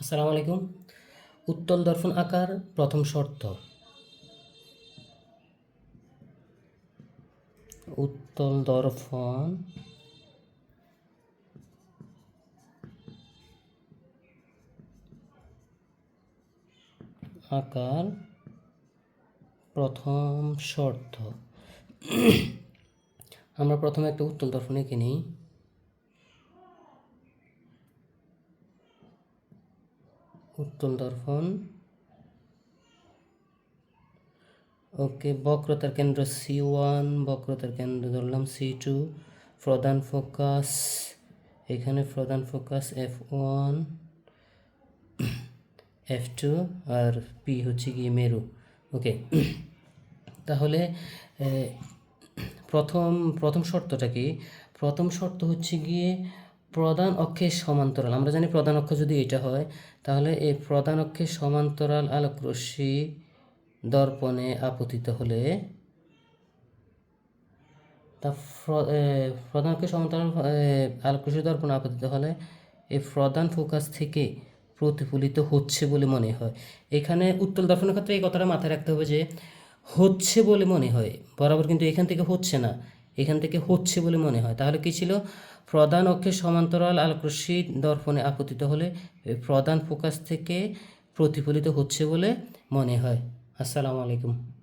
আসসালামু আলাইকুম। উত্তল দর্পণ আকার, প্রথম শর্ত। উত্তল দর্পণ আকার, প্রথম শর্ত। আমরা প্রথমে একটা উত্তল দর্পণ এঁকে নিই। উত্তল দর্পণ। ওকে বক্রতার কেন্দ্র সি ওয়ান বক্রতার কেন্দ্র ধরলাম সি টু প্রধান ফোকাস এখানে প্রধান focus F one F two আর পি হচ্ছে গিয়ে মেরু। ওকে তাহলে প্রথম প্রথম শর্তটা কি? প্রথম শর্ত হচ্ছে গিয়ে প্রধান অক্ষের সমান্তরাল, আমরা জানি প্রধান অক্ষ যদি এটা হয়, তাহলে এই প্রধান অক্ষের সমান্তরাল আলোকরশ্মি দর্পণে আপতিত হলে তা প্রধান অক্ষের সমান্তরাল আলোকরশ্মি দর্পণে আপতিত হলে এই প্রধান ফোকাস থেকে প্রতিফলিত হচ্ছে বলে মনে হয়। এখানে উত্তল দর্পণের ক্ষেত্রে এই কথাটা মাথায় রাখতে হবে যে হচ্ছে বলে মনে হয়, বরাবর কিন্তু এখান থেকে হচ্ছে না। এখান থেকে হচ্ছে বলে মনে হয়। তাহলে কি ছিল? প্রধান অক্ষের সমান্তরাল আলোকরশ্মি দর্পণে আপতিত হলে প্রধান ফোকাস থেকে প্রতিফলিত হচ্ছে বলে মনে হয়। আসসালামু আলাইকুম।